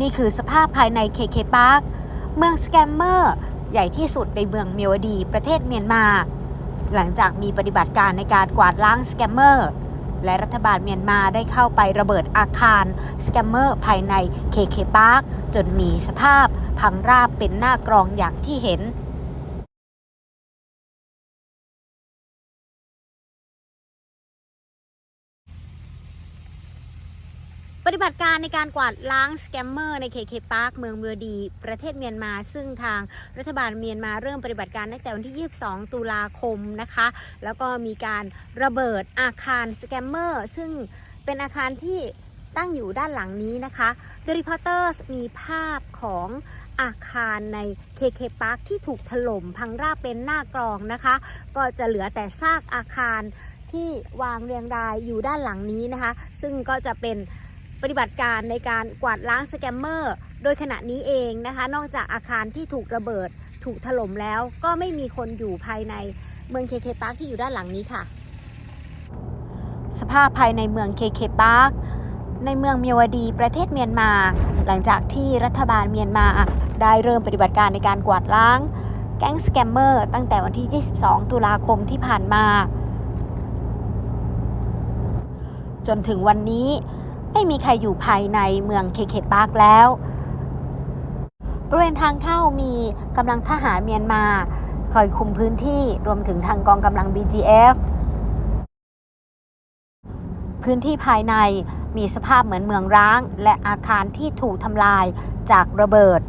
นี่คือสภาพภายใน KK Park เมืองสแกมเมอร์ใหญ่ที่สุดในเมืองเมียวดีประเทศเมียนมา หลังจากมีปฏิบัติการในการกวาดล้างสแกมเมอร์และรัฐบาลเมียนมาได้เข้าไประเบิดอาคารสแกมเมอร์ภายใน KK Park จนมีสภาพพังราบเป็นหน้ากรองอย่างที่เห็น ปฏิบัติการในการกวาดล้างสแกมเมอร์ใน KK Park เมืองเมือดี ประเทศเมียนมา ซึ่งทางรัฐบาลเมียนมาเริ่มปฏิบัติการตั้งแต่วันที่ 22 ตุลาคมนะคะ แล้วก็มีการระเบิดอาคารสแกมเมอร์ซึ่งเป็นอาคารที่ตั้งอยู่ด้านหลังนี้นะคะ The Reporters มีภาพของอาคารใน KK Park ที่ถูกถล่มพังราบเป็นหน้ากรองนะคะ ก็จะเหลือแต่ซากอาคารที่วางเรียงรายอยู่ด้านหลังนี้นะคะ ซึ่งก็จะเป็น ปฏิบัติการในการกวาดล้างสแกมเมอร์โดยขณะนี้เองนะคะ นอกจากอาคารที่ถูกระเบิดถูกถล่มแล้ว ก็ไม่มีคนอยู่ภายในเมืองเคเคปาร์คที่อยู่ด้านหลังนี้ค่ะ สภาพภายในเมืองเคเคปาร์คในเมืองเมียวดีประเทศเมียนมา หลังจากที่รัฐบาลเมียนมาได้เริ่มปฏิบัติการในการกวาดล้าง แก๊งสแกมเมอร์ตั้งแต่วันที่ 22 ตุลาคมที่ผ่านมา จนถึงวันนี้ ไม่มีใครอยู่ภายในเมืองเคเคปาร์คแล้ว บริเวณทางเข้ามีกำลังทหารเมียนมา คอยคุมพื้นที่รวมถึงทางกองกำลัง BGF พื้นที่ภายในมีสภาพเหมือนเมืองร้าง และอาคารที่ถูกทำลายจากระเบิด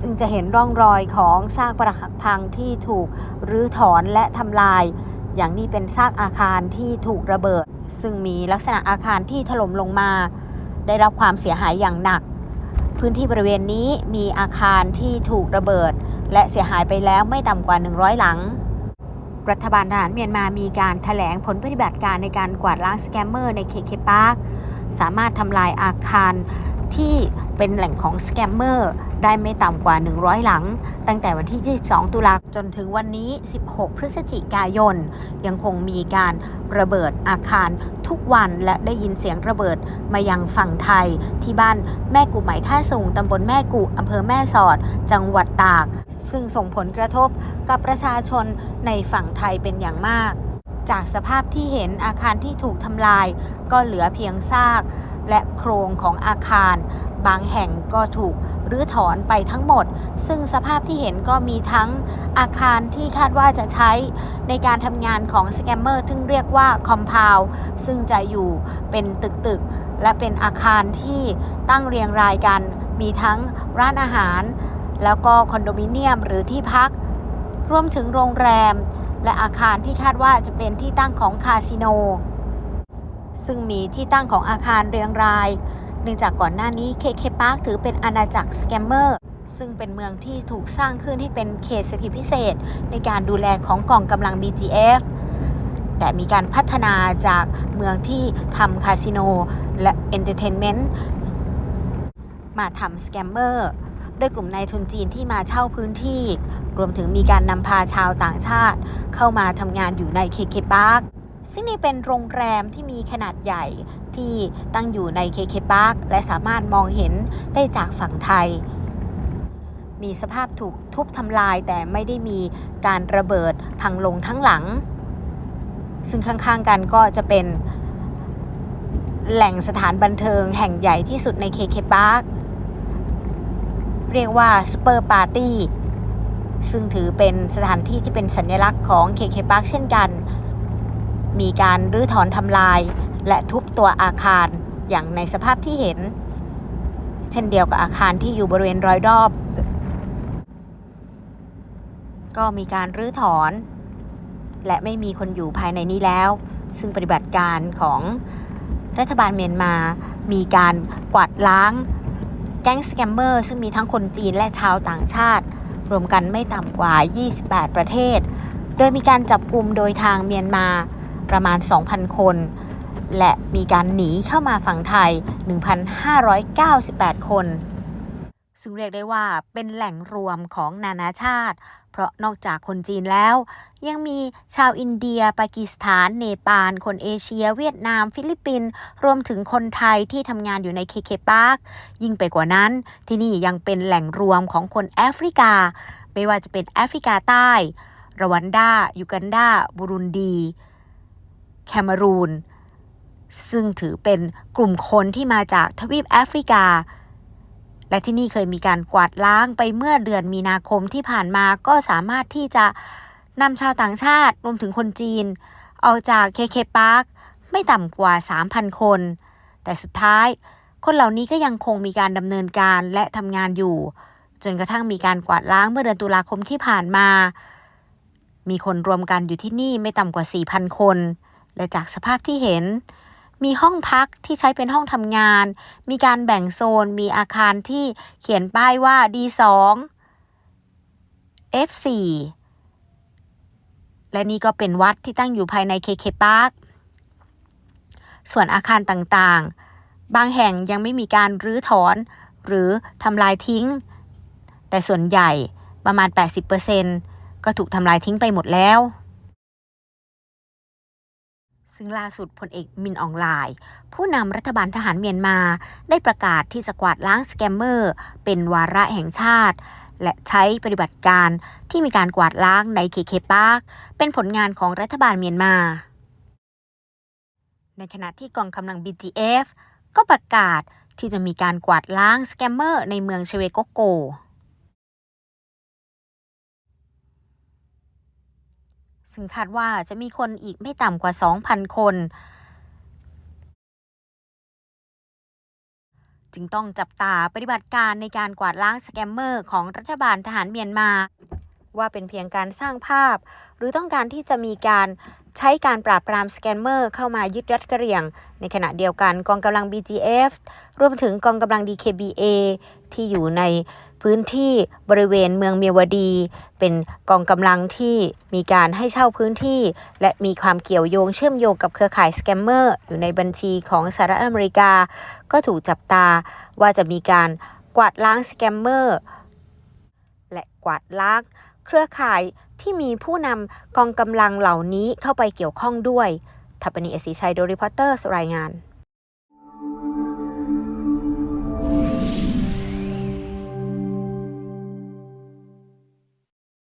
ซึ่งจะเห็นร่องรอยของซากปรักหักพังที่ถูกรื้อถอนและทำลาย อย่างนี้เป็นซากอาคารที่ถูกระเบิด ซึ่งมีลักษณะอาคารที่ถล่มลงมา ได้รับความเสียหายอย่างหนัก พื้นที่บริเวณนี้มีอาคารที่ถูกระเบิด และเสียหายไปแล้วไม่ต่ำกว่า 100 หลัง รัฐบาลทหารเมียนมามีการถแถลงผลปฏิบัติการในการกวาดล้างสแกมเมอร์ในเคเคปาร์คสามารถทำลายอาคาร ที่เป็นแหล่งของสแกมเมอร์ได้ไม่ต่ำกว่า 100 หลัง ตั้งแต่วันที่ 22 ตุลาคมจนถึงวันนี้ 16 พฤศจิกายน ยังคงมีการระเบิดอาคารทุกวันและได้ยินเสียงระเบิดมายังฝั่งไทย ที่บ้านแม่กุไหมท่าสูงตำบลแม่กุอำเภอแม่สอด จังหวัดตาก ซึ่งส่งผลกระทบกับประชาชนในฝั่งไทยเป็นอย่างมาก จากสภาพที่เห็นอาคารที่ถูกทำลาย ก็เหลือเพียงซาก และโครงของอาคาร บางแห่งก็ถูกรื้อถอนไปทั้งหมด ซึ่งสภาพที่เห็นก็มีทั้งอาคารที่คาดว่าจะใช้ในการทำงานของสแกมเมอร์ที่เรียกว่าคอมพาวซึ่งจะอยู่เป็นตึกๆ และเป็นอาคารที่ตั้งเรียงรายกัน มีทั้งร้านอาหาร แล้วก็คอนโดมิเนียมหรือที่พัก รวมถึงโรงแรม และอาคารที่คาดว่าจะเป็นที่ตั้งของคาสิโน ซึ่งมีที่ตั้งของอาคารเรียงราย เนื่องจากก่อนหน้านี้ KK Park ถือเป็นอาณาจักรสแกมเมอร์ซึ่งเป็นเมืองที่ถูกสร้างขึ้นให้เป็นเขตเศรษฐกิจพิเศษ ในการดูแลของกองกำลัง BGF แต่มีการพัฒนาจากเมืองที่ทำคาสิโนและเอนเตอร์เทนเมนต์มาทำสแกมเมอร์ด้วยกลุ่มนายทุนจีนที่มาเช่าพื้นที่ รวมถึงมีการนำพาชาวต่างชาติ เข้ามาทำงานอยู่ใน KK Park ซึ่งนี่เป็นโรงแรมที่มีขนาดใหญ่ที่ตั้งอยู่ใน KK Park และสามารถมองเห็นได้จากฝั่งไทย มีสภาพถูกทุบทำลายแต่ไม่ได้มีการระเบิดพังลงทั้งหลัง ซึ่งข้างๆกันก็จะเป็นแหล่งสถานบันเทิงแห่งใหญ่ที่สุดใน KK Park เรียกว่า Super Party ซึ่งถือเป็นสถานที่ที่เป็นสัญลักษณ์ของ KK Park เช่นกัน มีการรื้อถอนทำลาย และทุบตัวอาคารอย่างในสภาพที่เห็น เช่นเดียวกับอาคารที่อยู่บริเวณรอยรอบ ก็มีการรื้อถอน และไม่มีคนอยู่ภายในนี้แล้ว ซึ่งปฏิบัติการของรัฐบาลเมียนมา มีการกวาดล้างแก๊งสแกมเมอร์ซึ่งมีทั้งคนจีนและชาวต่างชาติ รวมกันไม่ต่ำกว่า 28 ประเทศ โดยมีการจับกลุ่มโดยทางเมียนมา ประมาณ 2,000 คน และมีการหนีเข้ามาฝั่งไทย 1,598 คน ซึ่งเรียกได้ว่าเป็นแหล่งรวมของนานาชาติ เพราะนอกจากคนจีนแล้ว ยังมีชาวอินเดีย ปากีสถาน เนปาล คนเอเชีย เวียดนาม ฟิลิปปินส์รวมถึงคนไทยที่ทำงานอยู่ใน KK Park ยิ่งไปกว่านั้น ที่นี่ยังเป็นแหล่งรวมของคนแอฟริกา ไม่ว่าจะเป็นแอฟริกาใต้รวันดายูกันดาบุรุนดี แคเมรูน ซึ่งถือเป็นกลุ่มคนที่มาจากทวีปแอฟริกา และที่นี่เคยมีการกวาดล้างไปเมื่อเดือนมีนาคมที่ผ่านมาก็สามารถที่จะนำชาวต่างชาติรวมถึงคนจีนออกจาก KK Park ไม่ต่ำกว่า 3,000 คน แต่สุดท้าย คนเหล่านี้ก็ยังคงมีการดำเนินการและทำงานอยู่ จนกระทั่งมีการกวาดล้างเมื่อเดือนตุลาคมที่ผ่านมา มีคนรวมกันอยู่ที่นี่ไม่ต่ำกว่า 4,000 คน และจากสภาพที่เห็น มีห้องพักที่ใช้เป็นห้องทำงาน มีการแบ่งโซน มีอาคารที่เขียนป้ายว่า D2 F4 และนี่ก็เป็นวัดที่ตั้งอยู่ภายใน KK Park ส่วนอาคารต่างๆ บางแห่งยังไม่มีการรื้อถอน หรือทำลายทิ้ง แต่ส่วนใหญ่ประมาณ 80%ก็ถูกทำลายทิ้งไปหมดแล้ว ซึ่งล่าสุดพลเอกมินอองไลน์ ผู้นำรัฐบาลทหารเมียนมา ได้ประกาศที่จะกวาดล้างสแกมเมอร์ เป็นวาระแห่งชาติ และใช้ปฏิบัติการที่มีการกวาดล้างในเคเคปาร์กเป็นผลงานของรัฐบาลเมียนมา ในขณะที่กองกำลัง BGF ก็ประกาศที่จะมีการกวาดล้างสแกมเมอร์ในเมืองเชเวโกโก ซึ่งคาดว่าจะมีคนอีกไม่ต่ำกว่า 2,000 คน จึงต้องจับตาปฏิบัติการในการกวาดล้างสแกมเมอร์ของรัฐบาลทหารเมียนมา ว่าเป็นเพียงการสร้างภาพ หรือต้องการที่จะมีการใช้การปราบปรามสแกมเมอร์เข้ามายึดรัดกระเรี่ยง ในขณะเดียวกันกองกำลัง BGF รวมถึงกองกำลัง DKBA ที่อยู่ในพื้นที่บริเวณเมืองเมียวดี เป็นกองกำลังที่มีการให้เช่าพื้นที่ และมีความเกี่ยวโยงเชื่อมโยงกับเครือข่ายสแกมเมอร์อยู่ในบัญชีของสหรัฐอเมริกา ก็ถูกจับตาว่าจะมีการกวาดล้างสแกมเมอร์และกวาดล้างเครือข่าย ที่มีผู้นำกองกำลังเหล่านี้เข้าไปเกี่ยวข้องด้วยทัปนีเอสีชัยโดริพอตเตอร์รายงาน